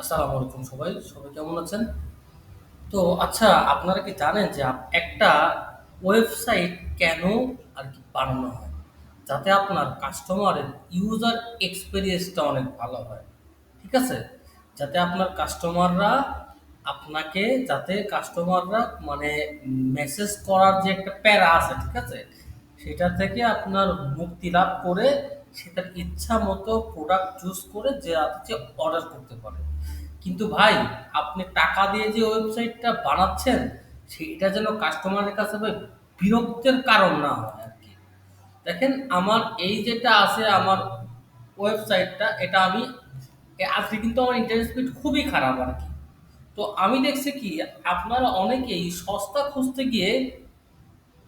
আসসালামু আলাইকুম সবাই। সবাই কেমন আছেন? তো আচ্ছা আপনারা কি জানেন যে একটা ওয়েবসাইট কেন আর কি বানানো হয়? যাতে আপনার কাস্টমারের ইউজার এক্সপিরিয়েন্সটা অনেক ভালো হয়। ঠিক আছে? যাতে আপনার কাস্টমাররা আপনাকে যাতে কাস্টমাররা মানে মেসেজ করার যে একটা প্যারা আছে, ঠিক আছে? সেটা থেকে আপনার মুক্তি লাভ করে সে তার ইচ্ছামতো প্রোডাক্ট চুজ করে যে যে অর্ডার করতে পারে। কিন্তু ভাই, আপনি টাকা দিয়ে যে ওয়েবসাইটটা বানাচ্ছেন, সেইটা যেন কাস্টমারের কাছে ভাই বিরক্তের কারণ না হয় আর কি দেখেন, আমার এই যেটা আছে আমার ওয়েবসাইটটা এটা আমি, আজকে কিন্তু আমার ইন্টারনেট স্পিড খুবই খারাপ আর কি তো আমি দেখছি কি, আপনারা অনেকেই সস্তা খুঁজতে গিয়ে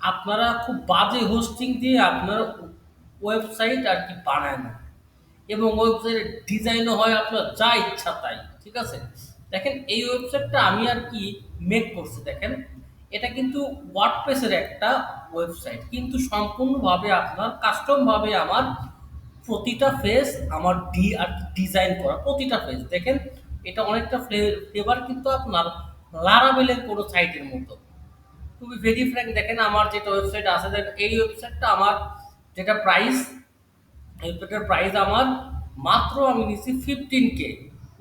আপনারা খুব বাজে হোস্টিং দিয়ে আপনার ওয়েবসাইট আর কি বানায় না এবং ওয়েবসাইটের ডিজাইনও হয় আপনার যা ইচ্ছা তাই। ঠিক আছে? দেখেন, এই ওয়েবসাইটটা আমি আর কি মেক করছি, দেখেন। এটা কিন্তু ওয়ার্ডপ্রেস এর একটা ওয়েবসাইট। কিন্তু সম্পূর্ণভাবে আপনার কাস্টমভাবে আমার প্রতিটা ফেজ আমার ডি আর ডিজাইন করা, প্রতিটা ফেজ। দেখেন এটা অনেকটা ফ্লে ফ্লেভার কিন্তু আপনার এর কোনো সাইটের মতো। be very frank, দেখেন, আমার যেটা ওয়েবসাইট আছে, দেখেন, এই ওয়েবসাইটটা আমার যেটা প্রাইস ওয়েবসাইটের প্রাইস আমার মাত্র আমি নিচ্ছি 15K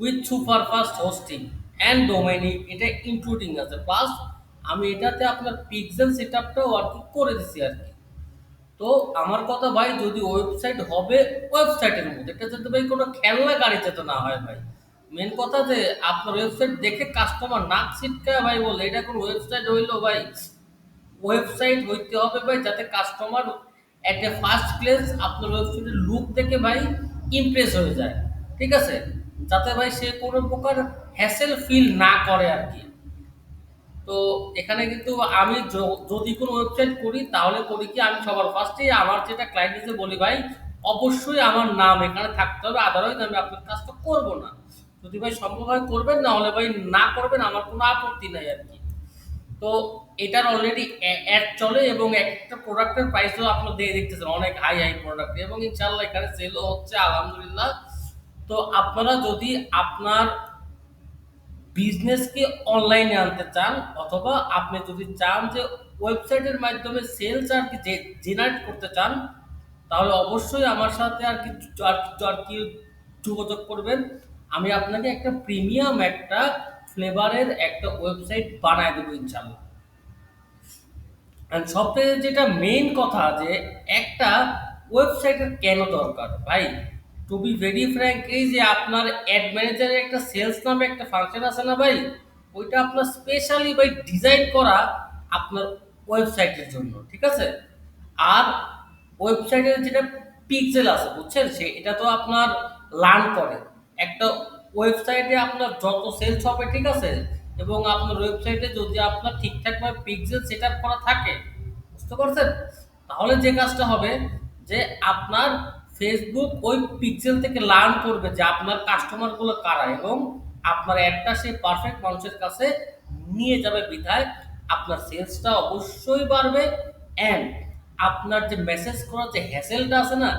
with super fast hosting and domain এটা ইনক্লুডিং আছে। প্লাস আমি এটাতে আপনার পিক্সেল সেটআপটাও আরকি করে দিছি আর কি তো আমার কথা ভাই, যদি ওয়েবসাইট হবে ওয়েবসাইটের মধ্যে। এটা যাতে ভাই কোনো খেলনা গাড়ি যাতে না হয় ভাই। মেন কথা যে, আপনার ওয়েবসাইট দেখে কাস্টমার নাক ছিটকায় ভাই বলে, এটা কোনো ওয়েবসাইট হইল ভাই? ওয়েবসাইট হইতে হবে ভাই, যাতে customer at a first glance আপনার ওয়েবসাইটের লুক দেখে ভাই ইমপ্রেস হয়ে যায়। ঠিক আছে? যাতে ভাই সে কোনো প্রকার হ্যাসেল ফিল না করে আরকি। তো এখানে কিন্তু আমি যদি কোনো ওয়েবসাইট করি, তাহলে করি কি, আমি সবার ফার্স্টেই আমার যেটা ক্লায়েন্ট এসে বলি, ভাই, অবশ্যই আমার নাম এখানে থাকতে হবে। আদারওয়াইজ আমি আপনার কাজটা করব না। যদি ভাই সম্ভব হয় করবেন, না হলে ভাই না করবেন, আমার কোনো আপত্তি নাই আরকি। তো এটার অলরেডি অ্যা অ্যাড চলে এবং একেকটা প্রোডাক্টের প্রাইসও আপনারা দিয়ে দেখতেছেন অনেক হাই, হাই প্রোডাক্ট এবং ইনশাল্লাহ এখানে সেলও হচ্ছে আলহামদুলিল্লাহ। তো আপনারা যদি আপনার বিজনেসকে অনলাইনে আনতে চান অথবা আপনি যদি চান যে ওয়েবসাইটের মাধ্যমে সেলস আরকি জে জেনারেট করতে চান তাহলে অবশ্যই আমার সাথে আর কি আরকি আরকি যোগাযোগ করবেন। আমি আপনাকে একটা প্রিমিয়াম একটা ফ্লেভারের একটা ওয়েবসাইট বানায় দেব ইনশাআল্লাহ। অ্যান্ড সবথেকে যেটা মেইন কথা যে একটা ওয়েবসাইটের কেন দরকার? ভাই টু বি ভেরি ফ্র্যাঙ্ক এই যে আপনার অ্যাড ম্যানেজারের একটা সেলস নামে একটা ফাংশন আছে না ভাই? ওইটা আপনার স্পেশালি ভাই ডিজাইন করা আপনার ওয়েবসাইটের জন্য। ঠিক আছে? আর ওয়েবসাইটের যেটা পিক্সেল আছে, বুঝছেন? সে, এটা তো আপনার লার্ন করে। একটা ওয়েবসাইটে আপনার যত সেলস হবে ঠিক আছে? এবং আপনার ওয়েবসাইটে যদি আপনার ঠিকঠাকভাবে পিক্সেল সেট আপ করা থাকে, বুঝতে পারছেন? তাহলে যে কাজটা হবে যে আপনার ফেসবুক ওই পিক্সেল থেকে লার্ন করবে যে আপনার কাস্টমারগুলো কারা এবং আপনার এডটা সে পারফেক্ট মানুষের কাছে নিয়ে যাবে বিধায় আপনার সেলসটা অবশ্যই বাড়বে অ্যান্ড আপনার যে মেসেজ করার যে হ্যাসেলটা আছে না?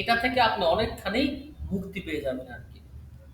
এটা থেকে আপনি অনেকখানি মুক্তি পেয়ে যাবেন আরকি। সবাই